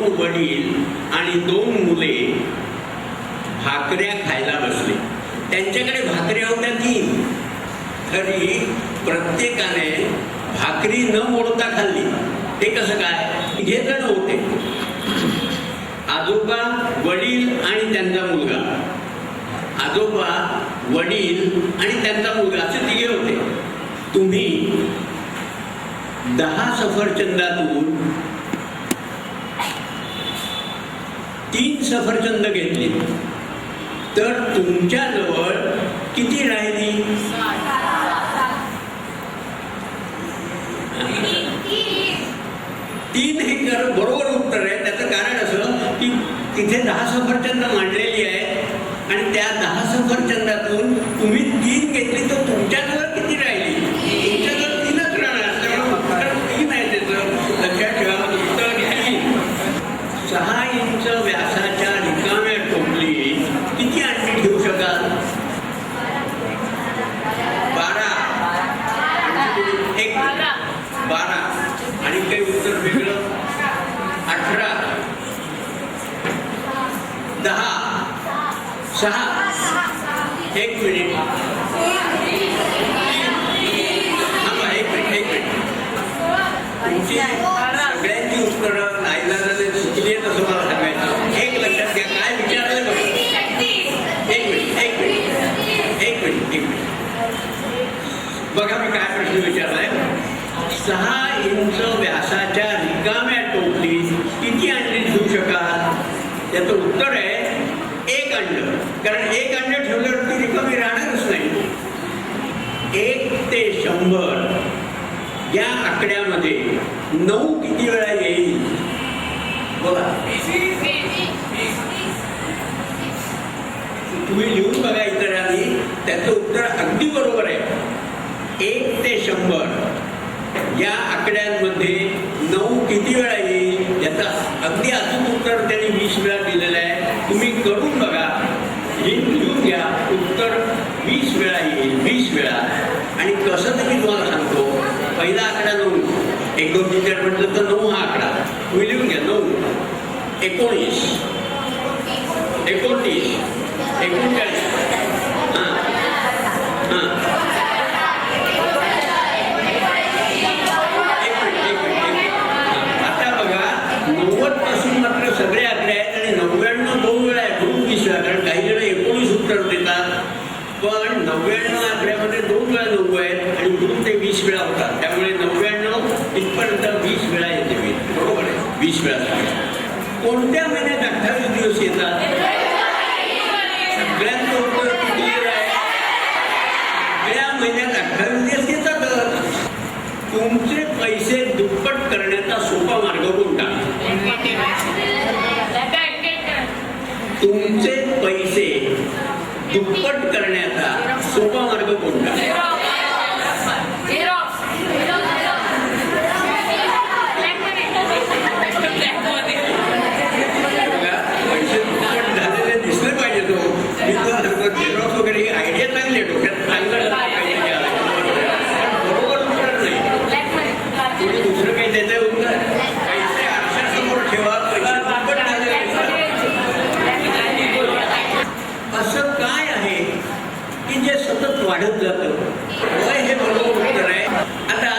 दोन वडील आणि दोन मुले भाकऱ्या खायला बसले. त्यांच्याकडे भाकऱ्या होत्या तीन. तरी प्रत्येकाने भाकरी न मोडता खाल्ली. ते कसं काय? हे जण होते आजोबा वडील आणि त्यांचा मुलगा. आजोबा वडील आणि त्यांचा मुलगा असे तिघे होते. तुम्ही दहा सफरचंदातून तीन सफरचंद घेतले. तर तुमच्याजवळ किती राहिली? तीन हे बरोबर उत्तर आहे. त्याचं कारण असं की तिथे दहा सफरचंद मांडलेली आहे आणि त्या दहा सफरचंदातून तुम्ही तीन घेतली तर तुमच्याजवळ किती राहिली तुमच्याजवळ तीनच राहणार त्यामुळे उत्तर तीन आहे त्याचं लक्षात ठेवा उत्तर तीन सहा इंच व्यासाच्या रिकाम्या टोपली किती अंडी ठेवू शकाल बारा एक बारा आणि काही उत्तर वेगळं अठरा दहा सहा. एक मिनिट. हां एक मिनिट एक मिनिट. तुमची सगळ्यांची उत्तरं नाईलाजाने चुकली आहेत असं मला सांगायचं. एक लक्षात घ्या काय विचारलं बघा एक मिनिट एक मिनिट. एक मिनिट एक मिनिट. बघा मी काय प्रश्न विचारलाय. सहा इंच व्यासाच्या रिकाम्या टोपलीत किती अंडी घेऊ शकाल? त्याचं उत्तर आहे एक अंड कारण एक अंड ठेवल्यावर ती रिकामी राहणारच नाही एक ते शंभर. या आकड्यामध्ये नऊ किती वेळा येईल? बघा तुम्ही लिहून बघा इतरांनी त्याचं उत्तर अगदी बरोबर आहे. एक ते शंभर. या आकड्यांमध्ये नऊ किती वेळा येईल? याचा अगदी अचूक उत्तर त्यांनी वीस वेळा दिलेलं आहे. तुम्ही करून बघा. लिहून लिहून घ्या उत्तर वीस वेळा येईल वीस वेळा. आणि कसं तरी मी तुम्हाला सांगतो पहिला आकडा नऊ एक दोन तीन चार म्हटलं तर नऊ हा आकडा. तुम्ही लिहून घ्या नऊ. एकोणीस. एकोणतीस. एकोणचाळीस हां हां एक मिनिट, एक मिनिट, एक मिनिट. आता बघा नव्वदपासून मात्र सगळे आकडे आहेत आणि नव्याण्णव दोन वेळा आहे म्हणून वीस वेळा कारण काही जण एकोणीस उत्तर देतात पण नव्याण्णव आकड्यामध्ये दोन वेळा नऊ आहेत आणि म्हणून ते वीस वेळा होतात. त्यामुळे नव्याण्णव इथपर्यंत वीस वेळा येते मी. बरोबर आहे? वीस वेळा कोणत्या महिन्यात अठ्ठावीस दिवस येतात? सगळ्यांचं उत्तर क्लिअर आहे. सगळ्या महिन्यात अठ्ठावीस दिवस येतातच. तुमचे पैसे दुप्पट करण्याचा सोपा मार्ग कोणता? तुमचे पैसे दुप्पट करण्याचा सोपा मार्ग कोणता बघा, पैसे दुप्पट झालेले दिसले पाहिजे तो मी तर झेरॉक्स वगैरे ही आयडिया चांगली आहे डोक्यात चांगलं पैसे घ्यायला. पण बरोबर उत्तर नाही तुम्ही दुसरं काही देताय उत्तर पैसे आरशासमोर ठेवा पैसे दुप्पट झालेले दिसतात. असं काय आहे की जे सतत वाढत जातं वय हे बरोबर उत्तर आहे आता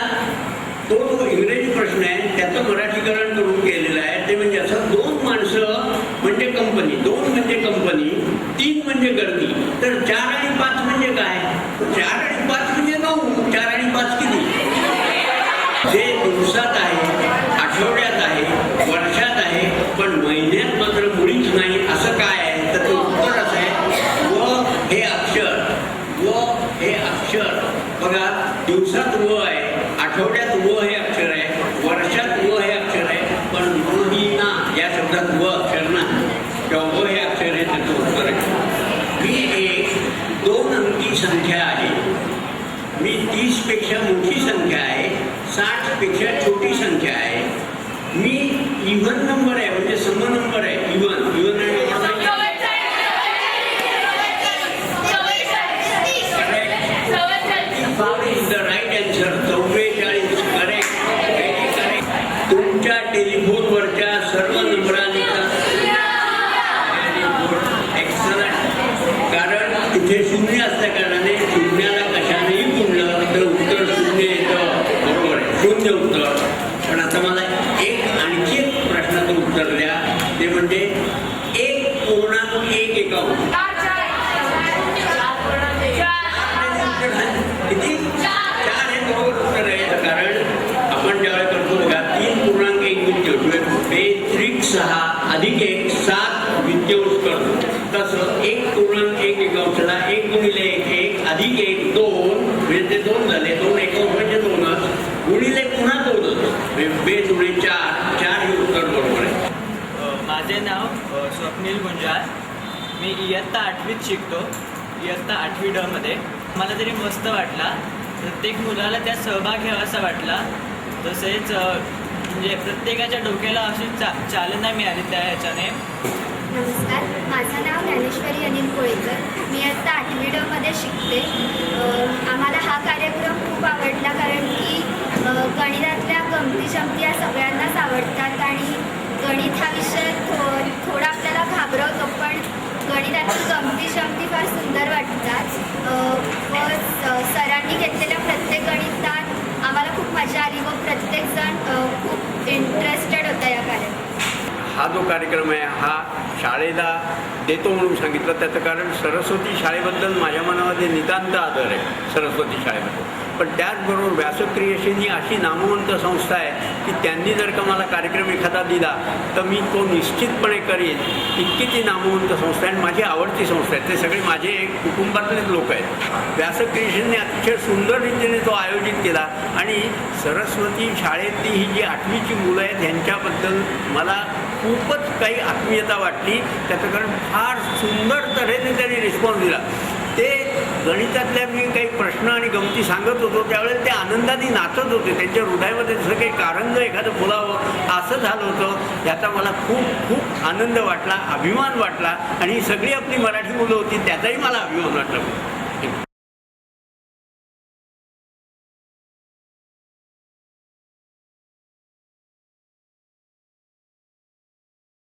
तो जो इंग्रजी प्रश्न आहे त्याचं मराठीकरण करून केलेलं आहे ते म्हणजे असं दोन माणसं म्हणजे कंपनी दोन म्हणजे कंपनी तीन म्हणजे गर्दी तर चार आणि पाच म्हणजे काय चार आणि पाच म्हणजे नऊ चार आणि पाच किती जे दिवसात आहे आठवड्यात आहे वर्षात आहे पण महिन्यात मात्र मुळीच नाही असं काय आहे तर ते उत्तर असं आहे व हे अक्षर व हे अक्षर बघा दिवसात व आहे आठवड्यात व हे अक्षर आहे वर्षात व हे अक्षर आहे पण महिना या शब्दात व अक्षर नाही किंवा व हे अक्षर आहे त्याचं उत्तर आहे ही एक दोन अंकी संख्या आहे मी तीसपेक्षा मोठी संख्या आहे साठपेक्षा छोटी संख्या आहे मी इव्हन नंबर आहे म्हणजे सम नंबर आहे इव्हन अधिक एक दोन म्हणजे ते दोन झाले दोन एक म्हणजे दोनच. गुणिले पुन्हा दोनच. म्हणजे बे जुळे चार चार हे उत्तर बरोबर आहे. माझे नाव स्वप्नील गुंजाळ. मी इयत्ता आठवीत शिकतो. इयत्ता आठवी ड मध्ये. मला तरी मस्त वाटला प्रत्येक मुलाला त्यात सहभाग घ्यावासा वाटला तसेच म्हणजे प्रत्येकाच्या डोक्याला अशी चा चालना मिळाली त्या ह्याच्याने. नमस्कार माझं नाव ज्ञानेश्वरी अनिल कोळेकर. मी आत्ता आठवी शिकते. आम्हाला हा कार्यक्रम खूप आवडला कारण की गणितातल्या गमती जमती या सगळ्यांनाच आवडतात आणि गणित हा विषय थो थोडा आपल्याला घाबरवतो पण गणितातली गमती जमती फार सुंदर वाटतात. व सरांनी घेतलेल्या प्रत्येक गणितात आम्हाला खूप मजा आली व प्रत्येकजण खूप इंटरेस्टेड हा जो कार्यक्रम आहे हा शाळेला देतो म्हणून सांगितलं. त्याचं कारण सरस्वती शाळेबद्दल माझ्या मनामध्ये नितांत आदर आहे सरस्वती शाळेबद्दल. पण त्याचबरोबर व्यासक ही अशी नामवंत संस्था आहे की त्यांनी जर का मला कार्यक्रम एखादा दिला तर मी तो निश्चितपणे करेन. इतकी ती नामवंत संस्था आहे आणि माझी आवडती संस्था आहे. ते सगळे माझे कुटुंबातलेच लोक आहेत. व्यासक क्रिएशनने अतिशय सुंदर रीतीने तो आयोजित केला आणि सरस्वती शाळेतली ही जी आठवीची मुलं आहेत ह्यांच्याबद्दल मला खूपच काही आत्मीयता वाटली. त्याचं कारण फार सुंदर तऱ्हेने त्यांनी रिस्पॉन्स दिला. ते गणितातल्या मी काही प्रश्न आणि गमती सांगत होतो. त्यावेळेस ते आनंदाने नाचत होते. त्यांच्या हृदयामध्ये जसं काही कारंग एखादं बोलावं असं झालं होतं. याचा मला खूप खूप आनंद वाटला अभिमान वाटला. आणि ही सगळी आपली मराठी मुलं होती त्याचाही मला अभिमान वाटला.